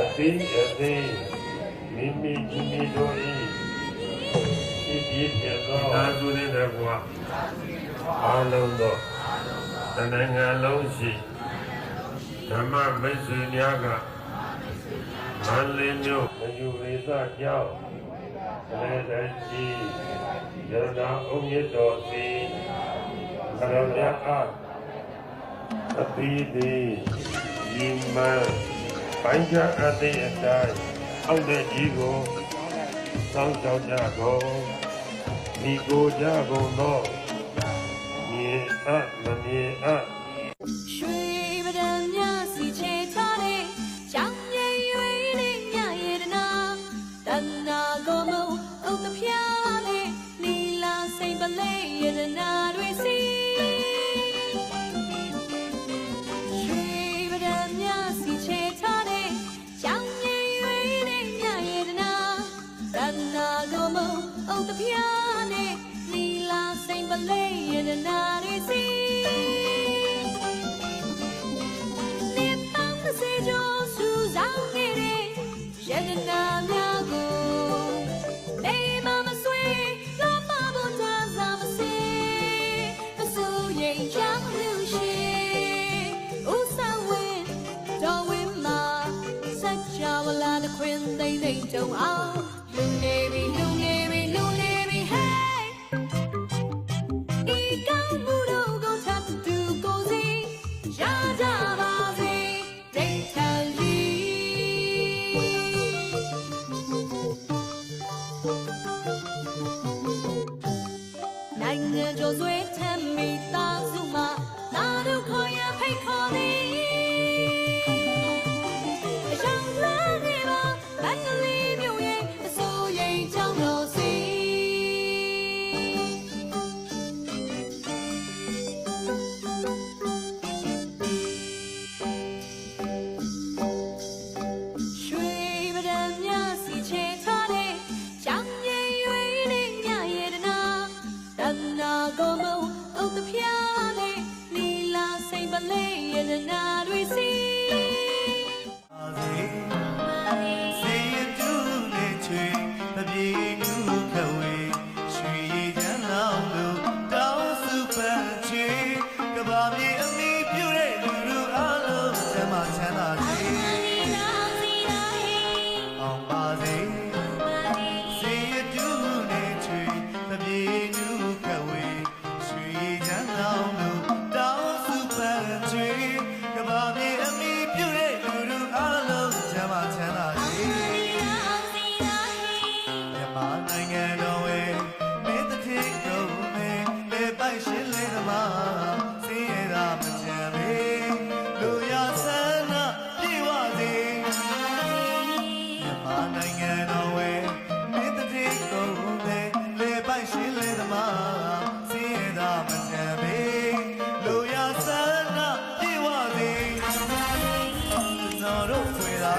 အသိအသိမိမိမိမိတို့ဤဤဒီပြေသောသာသုရတဲ့ဘုရားအာလုံးသောတဏ္ဍာလုံးရှိဓမ္မမိတ်ဆွေများကမန္တလေးမြို့မယူရိသကြောင့်အဲတကြီးယရနာအုံမြတ်တော်စီခရမြတ်အားအပိဒီယိမံ ပိုင်းခြားအသိအတိုင်းအောက်တဲ့ကြီးကိုစောင့်ရှောက်ကြကုန်ဒီကိုကြကုန်သောမြေအပ်မမြေအ နာကိုမုံဥတဖျားနဲ့လီလာစိတ်ပလေးရဲ့တနာတွေစီနေပေါင်းတစ်စေကျော်စူဆောင်နေတဲ့ရတနာများကိုနေမမဆွေလောမဘုံသာသာမစေမဆူရင်ချမ်းလူရှိဥဆောင်ဝင်တော်ဝင်မှာစัจ java လာတဲ့ခွင်သိမ့်သိမ့်တုံအောင် နိုင်ငံကျော်ဆွေးထမ်းမိသားစုမှာသာတို့ခေါ်ရဖိတ်ခေါ်သည် ကဘာမြေအမိပြုတဲ့လူလူအလုံးချမ်းသာချမ်းသာစေအောင်ပါစေစေရတူနဲ့ချွေမပြေနူးခဝေရွှေရည်ချမ်းလောင်းတို့တောင်းစုပန်းချေ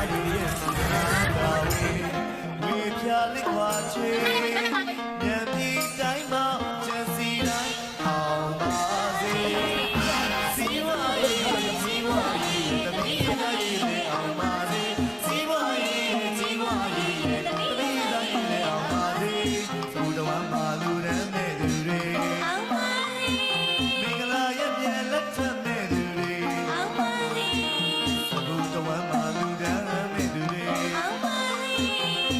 တို့ဖွေလာရည်ရဲ့စ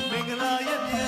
မင်္ဂလာရဲ့